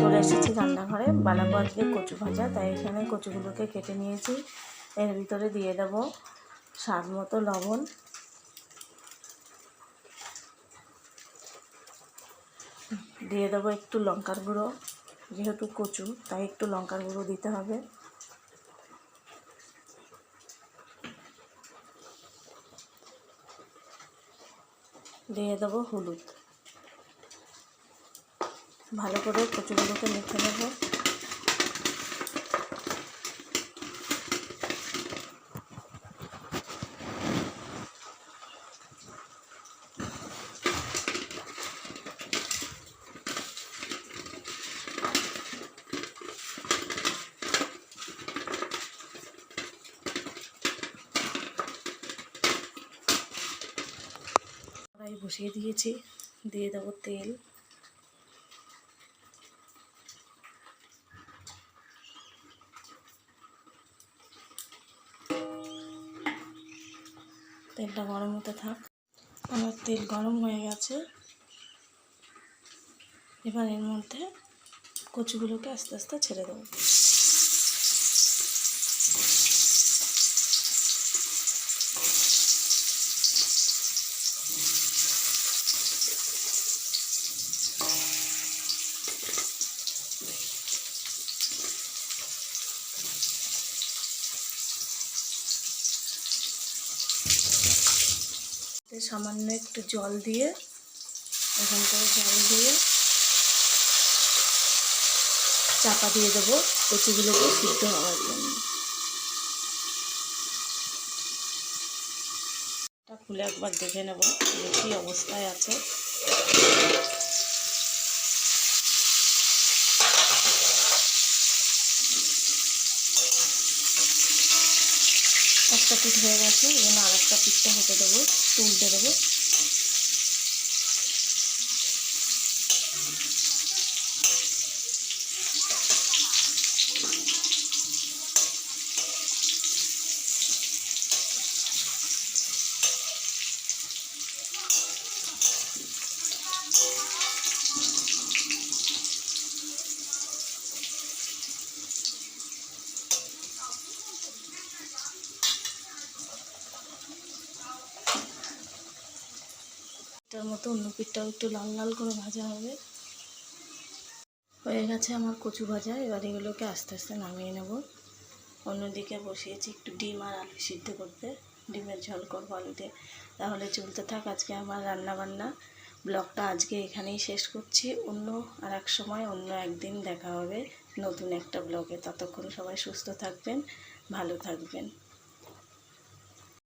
চলে এসেছি রান্নাঘরে বানাবো আজকে কচু ভাজা। তাই এখানে কচুগুলোকে কেটে নিয়েছি। এর ভিতরে দিয়ে দেব স্বাদ মতো লবণ। দিয়ে দেবো একটু লঙ্কার গুঁড়ো, যেহেতু কচু, তাই একটু লঙ্কার গুঁড়ো দিতে হবে। দিয়ে দেবো হলুদ। ভালো করে কচুগুলোকে মেখে নেব। বসিয়ে দিয়েছি। দিয়ে দেবো তেল। তেলটা গরম হতে থাক। আমার তেল গরম হয়ে গেছে। এবার এর মধ্যে কচুগুলোকে আস্তে আস্তে ছেড়ে দেবো। এতে সামান্য একটু জল দিয়ে, এখন করে জল দিয়ে চাপা দিয়ে দেবো কচুগুলোকে সিদ্ধ হওয়ার জন্য। খুলে একবার দেখে নেব যে কী অবস্থায় আছে। একটা পিঠ হয়ে গেছে এখানে আর একটা পিঠটা হতে দেবো তুলতে দেবো। এটার মতো, অন্য পিঠটাও একটু লাল লাল করে ভাজা হবে। হয়ে গেছে আমার কচু ভাজা, এবার এগুলোকে আস্তে আস্তে নামিয়ে নেব। অন্যদিকে বসিয়েছি একটু ডিম আর আলু সিদ্ধ করতে। ডিমের ঝোল করব আলু দিয়ে তাহলে চলতে থাক আজকে আমার রান্নাবান্না। ব্লগটা আজকে এখানেই শেষ করছি। অন্য আর এক সময়, অন্য একদিন দেখা হবে নতুন একটা ব্লগে। ততক্ষণ সবাই সুস্থ থাকবেন, ভালো থাকবেন।